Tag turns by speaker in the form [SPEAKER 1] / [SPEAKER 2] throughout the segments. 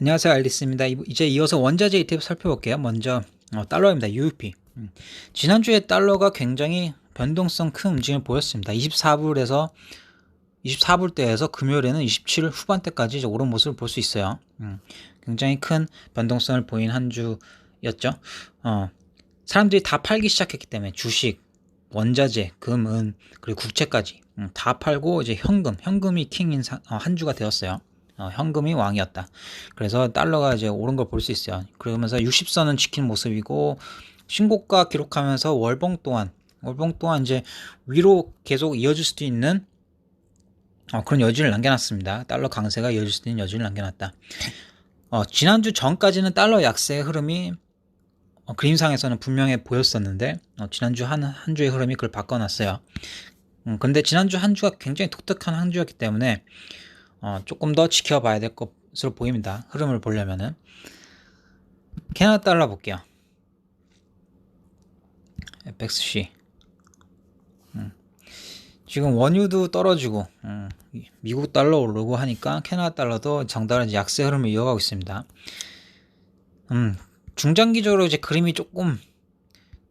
[SPEAKER 1] 안녕하세요 알리스입니다. 이- 이제 이어서 원자재 ETF 살펴볼게요. 먼저 어, 달러입니다. UUP. 음. 지난주에 달러가 굉장히 변동성 큰 움직임을 보였습니다. 24불에서 24불대에서 금요일에는 27일 후반대까지 오른 모습을 볼 수 있어요. 음. 굉장히 큰 변동성을 보인 한 주였죠. 어, 사람들이 다 팔기 시작했기 때문에 주식, 원자재, 금, 은 그리고 국채까지 음, 다 팔고 이제 현금, 현금이 킹인 사- 어, 한 주가 되었어요. 어, 현금이 왕이었다. 그래서 달러가 이제 오른 걸 볼 수 있어요. 그러면서 60선은 지킨 모습이고 신고가 기록하면서 월봉 동안 월봉 동안 이제 위로 계속 이어질 수도 있는 어, 그런 여지를 남겨놨습니다. 달러 강세가 이어질 수도 있는 여지를 남겨놨다. 어, 지난주 전까지는 달러 약세의 흐름이 어, 그림상에서는 분명해 보였었는데 어, 지난주 한, 한 주의 흐름이 그걸 바꿔놨어요. 음, 근데 지난주 한 주가 굉장히 독특한 한 주였기 때문에 어, 조금 더 지켜봐야 될 것으로 보입니다. 흐름을 보려면은 캐나다 달러 볼게요. FXC 음. 지금 원유도 떨어지고 음, 미국 달러 오르고 하니까 캐나다 달러도 정달은 약세 흐름을 이어가고 있습니다. 음, 중장기적으로 이제 그림이 조금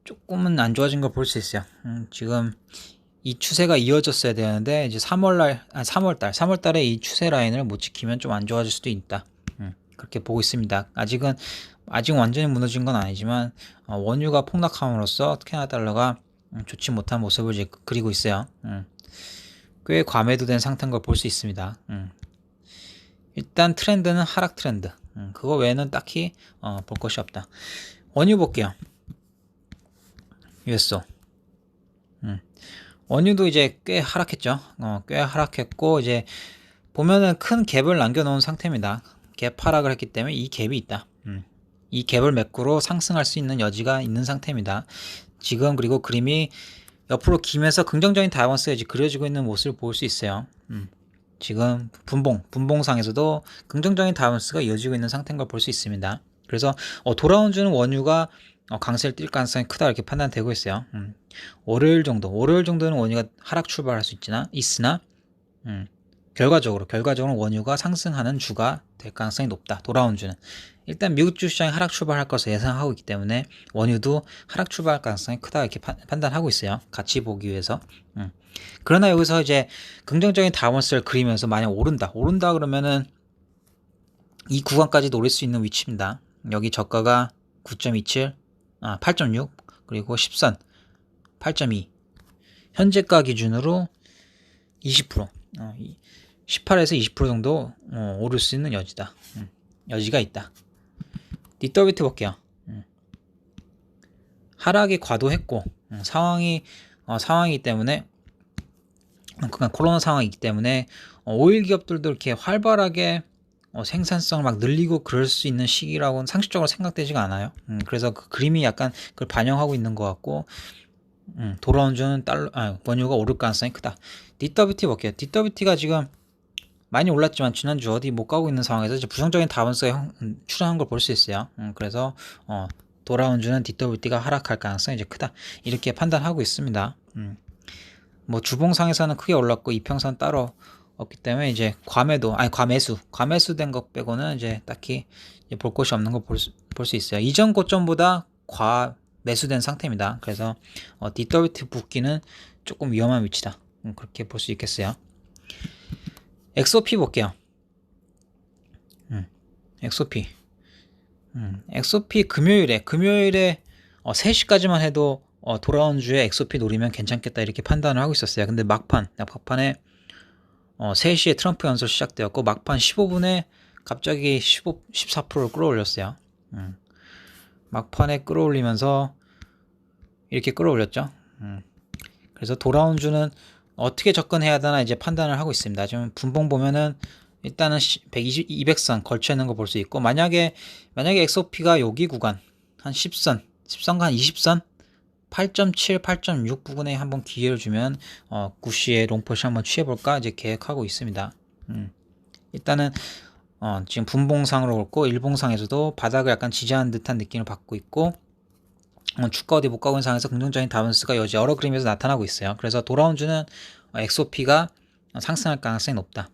[SPEAKER 1] 조금은 안 좋아진 걸 볼 수 있어요. 음, 지금 이 추세가 이어졌어야 되는데 이제 3월날 아 3월달 3월달에 이 추세 라인을 못 지키면 좀 안 좋아질 수도 있다. 음, 그렇게 보고 있습니다. 아직은 아직 완전히 무너진 건 아니지만 어, 원유가 폭락함으로써 캐나다 달러가 음, 좋지 못한 모습을 이제 그리고 있어요. 음, 꽤 과매도된 상태인 걸 볼 수 있습니다. 음. 일단 트렌드는 하락 트렌드. 음, 그거 외에는 딱히 어, 볼 것이 없다. 원유 볼게요. 음. 원유도 이제 꽤 하락했죠. 어, 꽤 하락했고 이제 보면은 큰 갭을 남겨놓은 상태입니다. 갭 하락을 했기 때문에 이 갭이 있다. 음. 이 갭을 매꾸로 상승할 수 있는 여지가 있는 상태입니다. 지금 그리고 그림이 옆으로 기면서 긍정적인 다이버스가 이제 그려지고 있는 모습을 볼 수 있어요. 음. 지금 분봉, 분봉상에서도 긍정적인 다이버스가 이어지고 있는 상태인 걸 볼 수 있습니다. 그래서 어, 돌아온 주는 원유가 어, 강세를 띌 가능성이 크다 이렇게 판단되고 있어요. 음. 월요일 정도, 월요일 정도는 원유가 하락 출발할 수 있지나 있으나 음, 결과적으로 결과적으로 원유가 상승하는 주가 될 가능성이 높다. 돌아온 주는 일단 미국 주시장이 하락 출발할 것을 예상하고 있기 때문에 원유도 하락 출발할 가능성이 크다 이렇게 파, 판단하고 있어요. 같이 보기 위해서. 음. 그러나 여기서 이제 긍정적인 다운스를 그리면서 만약 오른다, 오른다 그러면은 이 구간까지 노릴 수 있는 위치입니다. 여기 저가가 9.27, 아 8.6 그리고 10선 8.2 현재가 기준으로 20% 어, 18에서 20% 정도 어, 오를 수 있는 여지다. 음, 여지가 있다. DWT 볼게요. 음. 하락이 과도했고 음, 상황이 어, 상황이기 때문에 그냥 코로나 상황이기 때문에 어, 오일 기업들도 이렇게 활발하게 어, 생산성을 막 늘리고 그럴 수 있는 시기라고는 상식적으로 생각되지가 않아요. 음, 그래서 그 그림이 약간 그걸 반영하고 있는 것 같고 음, 돌아온 주는 달러, 아, 원유가 오를 가능성이 크다. DWT 볼게요. DWT가 지금 많이 올랐지만 지난주 어디 못 가고 있는 상황에서 이제 부정적인 다운스가 형- 음, 출현한 걸 볼 수 있어요. 음, 그래서 어, 돌아온 주는 DWT가 하락할 가능성이 이제 크다. 이렇게 판단하고 있습니다. 음. 뭐 주봉상에서는 크게 올랐고 이평선 따로 없기 때문에 이제 과매도 아니 과매수 과매수 된 것 빼고는 이제 딱히 이제 볼 것이 없는 거 볼수 볼수 있어요. 이전 고점보다 과 매수된 상태입니다. 그래서 어, DWT 붙기는 조금 위험한 위치다. 음, 그렇게 볼 수 있겠어요. XOP 볼게요. 음, XOP. 음, XOP 금요일에 금요일에 어, 3시까지만 해도 어, 돌아온 주에 XOP 노리면 괜찮겠다 이렇게 판단을 하고 있었어요. 근데 막판 막판에 어, 3시에 트럼프 연설 시작되었고 막판 15분에 갑자기 15, 14%를 끌어올렸어요. 음. 막판에 끌어올리면서 이렇게 끌어올렸죠. 음. 그래서 돌아온 주는 어떻게 접근해야 되나 이제 판단을 하고 있습니다. 지금 분봉 보면은 일단은 120, 200선 걸쳐 있는 거 볼 수 있고 만약에 만약에 XOP가 여기 구간 한 10선, 10선과 한 20선 8.7, 8.6 부근에 한번 기회를 주면 어, 구시의 롱포시 한번 취해볼까 이제 계획하고 있습니다. 음. 일단은 어, 지금 분봉상으로 그렇고 일봉상에서도 바닥을 약간 지지하는 듯한 느낌을 받고 있고 어, 주가 어디 못 가고 있는 상황에서 긍정적인 다운스가 여지 여러 그림에서 나타나고 있어요. 그래서 돌아온 주는 어, XOP가 상승할 가능성이 높다.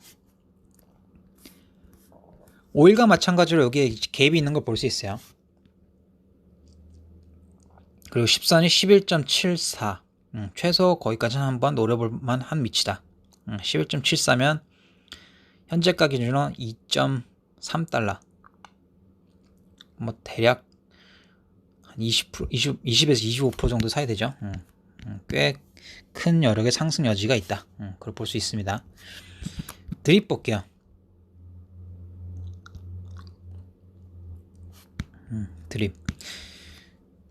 [SPEAKER 1] 오일과 마찬가지로 여기에 갭이 있는 걸 볼 수 있어요. 그리고 10선이 11.74 음, 최소 거기까지는 한번 노려볼 만한 위치다. 음, 11.74면 현재가 기준으로 2.3달러 뭐 대략 한 20%, 20, 20에서 25% 정도 사야 되죠. 음, 음, 꽤큰 여력의 상승 여지가 있다. 음, 그걸 볼 수 있습니다. 드립 볼게요. 음, 드립.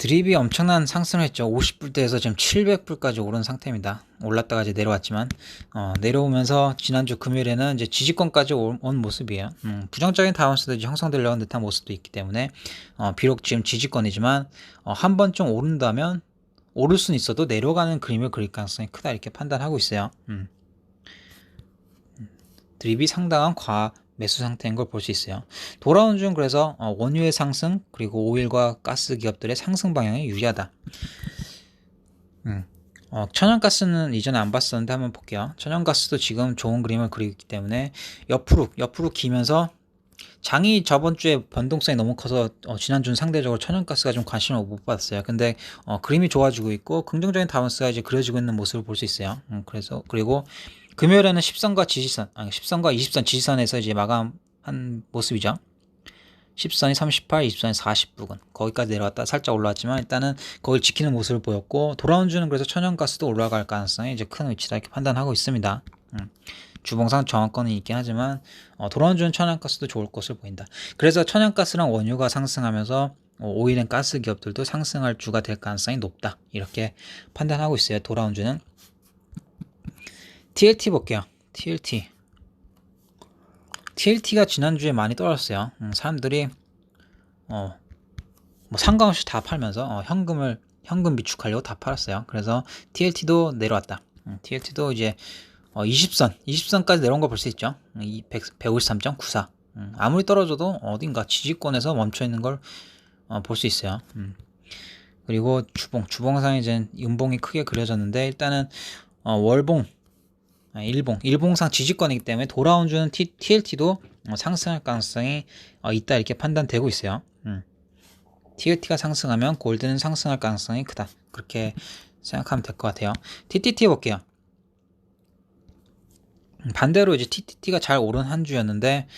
[SPEAKER 1] 드립이 엄청난 상승을 했죠. 50불대에서 지금 700불까지 오른 상태입니다. 올랐다가 이제 내려왔지만 어, 내려오면서 지난주 금요일에는 이제 지지권까지 온, 온 모습이에요. 음, 부정적인 다운스도 이제 형성되려는 듯한 모습도 있기 때문에 어, 비록 지금 지지권이지만 어, 한 번쯤 오른다면 오를 수는 있어도 내려가는 그림을 그릴 가능성이 크다 이렇게 판단하고 있어요. 음. 드립이 상당한 과 매수 상태인 걸 볼 수 있어요. 돌아온 중 그래서 어, 원유의 상승 그리고 오일과 가스 기업들의 상승 방향이 유리하다. 음. 어, 천연가스는 이전에 안 봤었는데 한번 볼게요. 천연가스도 지금 좋은 그림을 그리기 때문에 옆으로 옆으로 기면서 장이 저번 주에 변동성이 너무 커서 어, 지난주는 상대적으로 천연가스가 좀 관심을 못 받았어요. 근데 어, 그림이 좋아지고 있고 긍정적인 다운스가 이제 그려지고 있는 모습을 볼 수 있어요. 음, 그래서 그리고 금요일에는 10선과 지지선, 아니 10선과 20선 지지선에서 이제 마감한 모습이죠. 10선이 38, 20선이 40 부근 거기까지 내려왔다 살짝 올라왔지만 일단은 거기를 지키는 모습을 보였고 돌아온 주는 그래서 천연가스도 올라갈 가능성이 이제 큰 위치다 이렇게 판단하고 있습니다. 음. 주봉상 정확권이 있긴 하지만 어, 돌아온 주는 천연가스도 좋을 것을 보인다. 그래서 천연가스랑 원유가 상승하면서 어, 오일앤 가스 기업들도 상승할 주가 될 가능성이 높다. 이렇게 판단하고 있어요. 돌아온 주는 TLT 볼게요. TLT. TLT가 지난주에 많이 떨어졌어요. 음, 사람들이 어, 뭐 상관없이 다 팔면서 어, 현금을 현금 비축하려고 다 팔았어요. 그래서 TLT도 내려왔다. 음, TLT도 이제 어, 20선, 20선까지 내려온 거 볼 수 있죠. 153.94. 음, 아무리 떨어져도 어딘가 지지권에서 멈춰 있는 걸볼수 있어요. 음. 그리고 주봉, 주봉상에 이제 음봉이 크게 그려졌는데 일단은 어, 월봉 아, 일봉, 일봉상 지지권이기 때문에 돌아온 주는 T, TLT도 어, 상승할 가능성이 어, 있다 이렇게 판단되고 있어요. 음. TLT가 상승하면 골드는 상승할 가능성이 크다. 그렇게 생각하면 될 것 같아요. TTT 볼게요. 음, 반대로 이제 TTT가 잘 오른 한 주였는데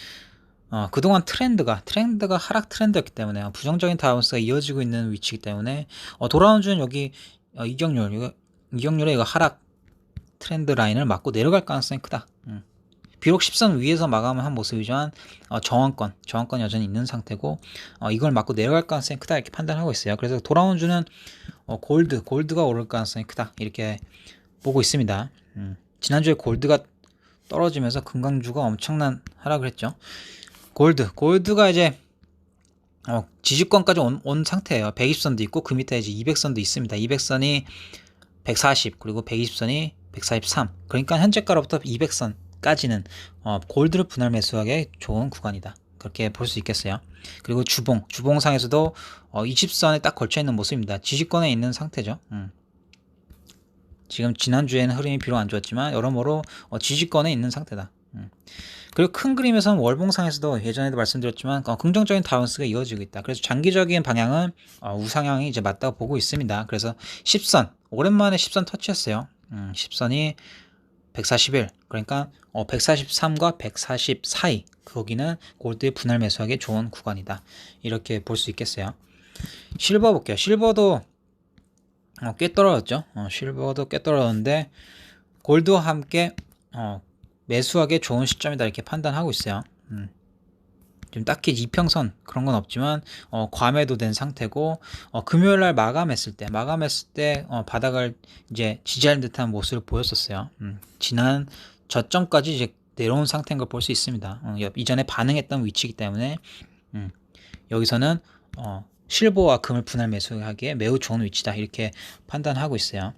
[SPEAKER 1] 어, 그동안 트렌드가 트렌드가 하락 트렌드였기 때문에 부정적인 다운스가 이어지고 있는 위치이기 때문에 어, 돌아온 주는 여기 어, 이격률 이거 이격률에 이거 하락 트렌드 라인을 맞고 내려갈 가능성이 크다. 음. 비록 10선 위에서 마감을 한 모습이지만 어, 저항권, 저항권 여전히 있는 상태고 어, 이걸 맞고 내려갈 가능성이 크다 이렇게 판단하고 있어요. 그래서 돌아온 주는 어, 골드, 골드가 오를 가능성이 크다 이렇게 보고 있습니다. 음. 지난주에 골드가 떨어지면서 금강주가 엄청난 하락을 했죠. 골드, 골드가 이제 어, 지지권까지 온, 온 상태예요. 120선도 있고 그 밑에 이제 200선도 있습니다. 200선이 140 그리고 120선이 143. 그러니까 현재가로부터 200선까지는 어, 골드를 분할 매수하기 좋은 구간이다. 그렇게 볼 수 있겠어요. 그리고 주봉, 주봉상에서도 어, 20선에 딱 걸쳐 있는 모습입니다. 지지권에 있는 상태죠. 음. 지금 지난주에는 흐름이 비록 안 좋았지만 여러모로 어, 지지권에 있는 상태다. 음. 그리고 큰 그림에서는 월봉상에서도 예전에도 말씀드렸지만 어, 긍정적인 다운스가 이어지고 있다. 그래서 장기적인 방향은 어, 우상향이 이제 맞다고 보고 있습니다. 그래서 10선 오랜만에 10선 터치했어요. 음, 10선이 141 그러니까 어, 143과 140 사이. 거기는 골드의 분할 매수하기 좋은 구간이다. 이렇게 볼 수 있겠어요. 실버 볼게요. 실버도 어, 꽤 떨어졌죠? 어, 실버도 꽤 떨어졌는데 골드와 함께 어, 매수하기 좋은 시점이다. 이렇게 판단하고 있어요. 음. 지금 딱히 이평선 그런 건 없지만 어, 과매도 된 상태고 어, 금요일 날 마감했을 때 마감했을 때 어, 바닥을 이제 지지하는 듯한 모습을 보였었어요. 음, 지난 저점까지 이제 내려온 상태인 걸 볼 수 있습니다. 어, 이전에 반응했던 위치이기 때문에 음, 여기서는 어, 실버와 금을 분할 매수하기에 매우 좋은 위치다 이렇게 판단하고 있어요.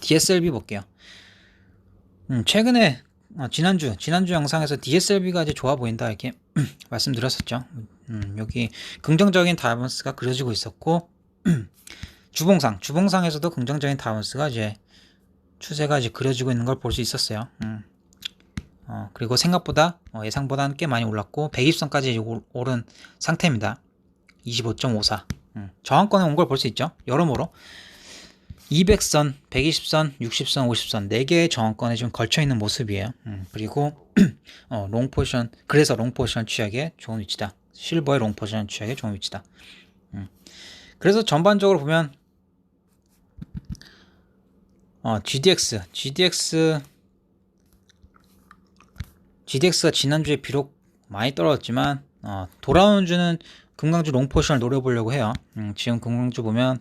[SPEAKER 1] DSLB 볼게요. 음, 최근에 어, 지난주 지난주 영상에서 DSLB가 이제 좋아 보인다 이렇게 말씀드렸었죠. 음, 여기 긍정적인 다이먼스가 그려지고 있었고 주봉상 주봉상에서도 긍정적인 다이먼스가 이제 추세가 이제 그려지고 있는 걸 볼 수 있었어요. 음. 어, 그리고 생각보다 어, 예상보다는 꽤 많이 올랐고 120선까지 오른 상태입니다. 25.54 음, 저항권에 온 걸 볼 수 있죠. 여러모로 200선, 120선, 60선, 50선 4개의 저항권에 지금 걸쳐 있는 모습이에요. 음, 그리고 어, 롱 포지션 그래서 롱 포지션 취하기에 좋은 위치다. 실버의 롱 포지션 취하기에 좋은 위치다. 음. 그래서 전반적으로 보면 어, GDX, GDX, GDX가 지난주에 비록 많이 떨어졌지만 어, 돌아오는 주는 금강주 롱포션을 노려보려고 해요. 음, 지금 금강주 보면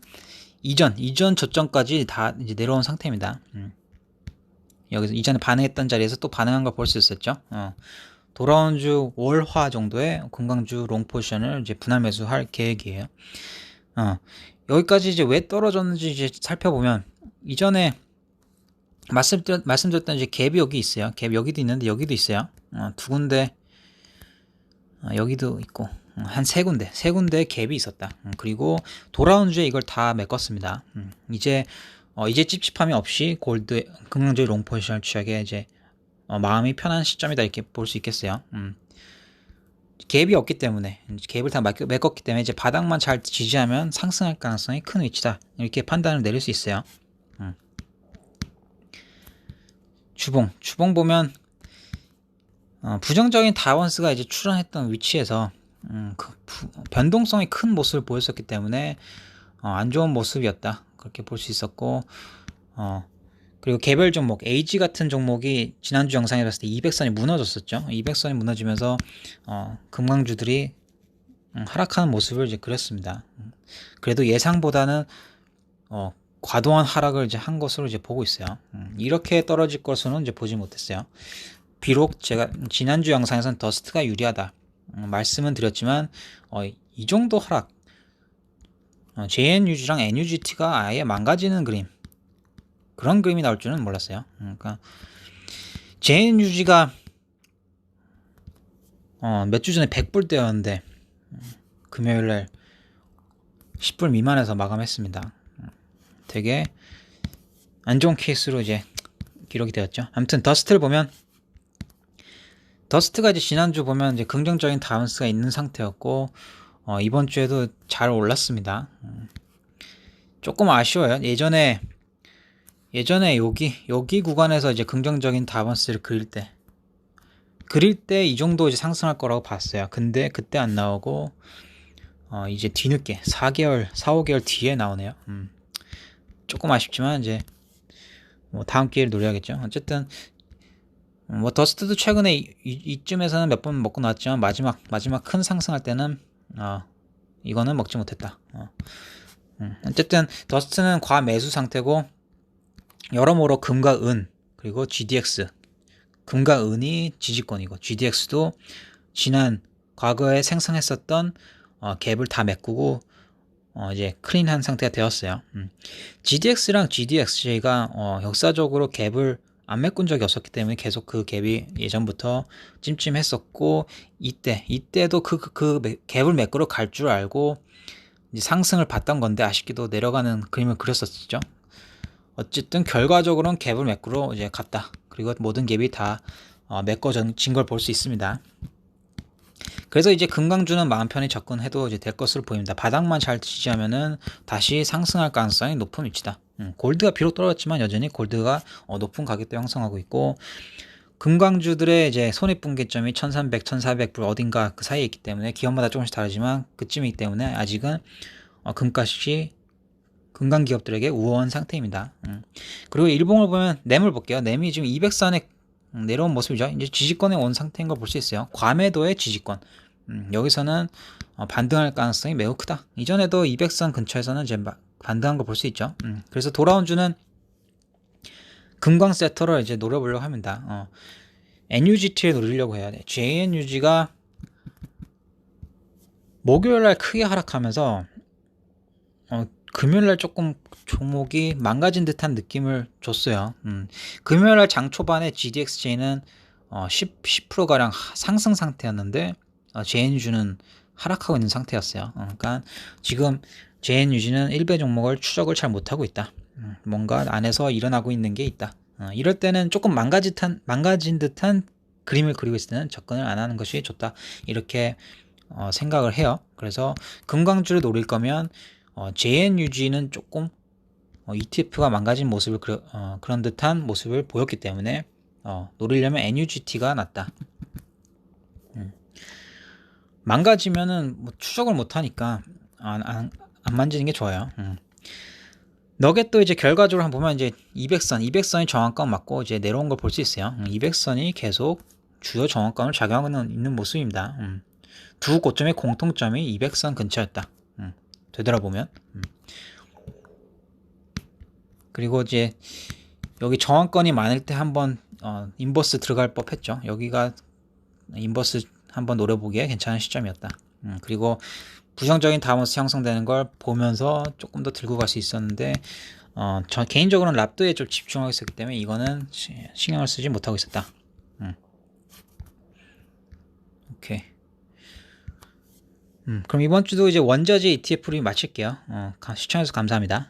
[SPEAKER 1] 이전, 이전 저점까지 다 이제 내려온 상태입니다. 음. 여기서 이전에 반응했던 자리에서 또 반응한 걸 볼 수 있었죠. 어. 돌아온 주 월화 정도의 금강주 롱포션을 이제 분할 매수할 계획이에요. 어. 여기까지 이제 왜 떨어졌는지 이제 살펴보면 이전에 말씀드렸, 말씀드렸던 이제 갭이 여기 있어요. 갭 여기도 있는데 여기도 있어요. 어, 두 군데 어, 여기도 있고 음, 한 세 군데 세 군데 갭이 있었다. 음, 그리고 돌아온 주에 이걸 다 메꿨습니다. 음, 이제 어, 이제 찝찝함이 없이 골드 긍정적인 롱 포지션을 취하게 이제 어, 마음이 편한 시점이다 이렇게 볼 수 있겠어요. 음. 갭이 없기 때문에 갭을 다 메꿨기 때문에 이제 바닥만 잘 지지하면 상승할 가능성이 큰 위치다 이렇게 판단을 내릴 수 있어요. 음. 주봉 주봉 보면 어, 부정적인 다원스가 이제 출현했던 위치에서 음, 그 부, 변동성이 큰 모습을 보였었기 때문에 어, 안 좋은 모습이었다. 그렇게 볼 수 있었고 어, 그리고 개별 종목 AG 같은 종목이 지난주 영상에 봤을 때 200선이 무너졌었죠. 200선이 무너지면서 어, 금강주들이 음, 하락하는 모습을 이제 그렸습니다. 음, 그래도 예상보다는 어, 과도한 하락을 이제 한 것으로 이제 보고 있어요. 음, 이렇게 떨어질 것으로는 이제 보지 못했어요. 비록 제가 지난주 영상에서는 더스트가 유리하다. 음, 말씀은 드렸지만 어, 이 정도 하락 어, JNUG랑 NUGT가 아예 망가지는 그림 그런 그림이 나올 줄은 몰랐어요. 음, 그러니까 JNUG가 어, 몇 주 전에 100불대였는데 음, 금요일날 10불 미만에서 마감했습니다. 음, 되게 안 좋은 케이스로 이제 기록이 되었죠. 아무튼 더스트를 보면 더스트가 이제 지난주 보면 이제 긍정적인 다운스가 있는 상태였고 어, 이번 주에도 잘 올랐습니다. 음. 조금 아쉬워요. 예전에 예전에 여기 여기 구간에서 이제 긍정적인 다운스를 그릴 때 그릴 때 이 정도 이제 상승할 거라고 봤어요. 근데 그때 안 나오고 어, 이제 뒤늦게 4개월 4, 5개월 뒤에 나오네요. 음. 조금 아쉽지만 이제 뭐 다음 기회를 노려야겠죠. 어쨌든 뭐 더스트도 최근에 이, 이 쯤에서는 몇 번 먹고 나왔지만 마지막 마지막 큰 상승할 때는 어, 이거는 먹지 못했다. 어. 음, 어쨌든 더스트는 과매수 상태고 여러모로 금과 은 그리고 GDX 금과 은이 지지권이고 GDX도 지난 과거에 생성했었던 어, 갭을 다 메꾸고 어, 이제 클린한 상태가 되었어요. 음. GDX랑 GDXJ가 어, 역사적으로 갭을 안 메꾼 적이 없었기 때문에 계속 그 갭이 예전부터 찜찜했었고 이때 이때도 그, 그, 그 갭을 메꾸러 갈 줄 알고 상승을 봤던 건데 아쉽게도 내려가는 그림을 그렸었죠. 어쨌든 결과적으로는 갭을 메꾸러 이제 갔다. 그리고 모든 갭이 다 어, 메꿔진 걸 볼 수 있습니다. 그래서 이제 금강주는 마음 편히 접근해도 이제 될 것으로 보입니다. 바닥만 잘 지지하면은 다시 상승할 가능성이 높은 위치다. 음, 골드가 비록 떨어졌지만 여전히 골드가 어, 높은 가격대 형성하고 있고 금광주들의 이제 손익분기점이 1300, 1400불 어딘가 그 사이에 있기 때문에 기업마다 조금씩 다르지만 그쯤이기 때문에 아직은 어, 금값이 금강 기업들에게 우호한 상태입니다. 음. 그리고 일봉을 보면 램을 볼게요. 램이 지금 200선에 내려온 모습이죠. 이제 지지권에 온 상태인 걸 볼 수 있어요. 과매도의 지지권. 음, 여기서는 어, 반등할 가능성이 매우 크다. 이전에도 200선 근처에서는 반등한 걸 볼 수 있죠. 음, 그래서 돌아온 주는 금광 세터를 이제 노려보려고 합니다. 어, NUGT를 노리려고 해야 돼. JNUG가 목요일 날 크게 하락하면서 어, 금요일 날 조금 종목이 망가진 듯한 느낌을 줬어요. 음, 금요일 날 장 초반에 GDXJ는 어, 10, 10%가량 상승 상태였는데 어, JNUG는 하락하고 있는 상태였어요. 어, 그러니까 지금 JNUG는 일배 종목을 추적을 잘 못하고 있다. 음, 뭔가 안에서 일어나고 있는 게 있다. 어, 이럴 때는 조금 망가진 듯한, 망가진 듯한 그림을 그리고 있을 때는 접근을 안 하는 것이 좋다. 이렇게 어, 생각을 해요. 그래서 금강주를 노릴 거면 어, JNUG는 조금 어, ETF가 망가진 모습을 그려, 어, 그런 듯한 모습을 보였기 때문에 어, 노리려면 NUGT가 낫다. 음. 망가지면은 뭐 추적을 못 하니까 안, 안, 안 만지는 게 좋아요. 음. 너겟도 이제 결과적으로 한번 보면 이제 200선, 200선이 저항감 맞고 이제 내려온 걸 볼 수 있어요. 음, 200선이 계속 주요 저항감을 작용하고 있는 모습입니다. 음. 두 고점의 공통점이 200선 근처였다. 음. 되돌아보면. 음. 그리고 이제 여기 저항권이 많을 때 한번 어, 인버스 들어갈 법 했죠. 여기가 인버스 한번 노려보기에 괜찮은 시점이었다. 음, 그리고 부정적인 다운스 형성되는 걸 보면서 조금 더 들고 갈 수 있었는데 어, 저 개인적으로는 랍도에 좀 집중하고 있었기 때문에 이거는 시, 신경을 쓰지 못하고 있었다. 음. 오케이. 음, 그럼 이번 주도 이제 원저지 ETF를 마칠게요. 어, 가- 시청해주셔서 감사합니다.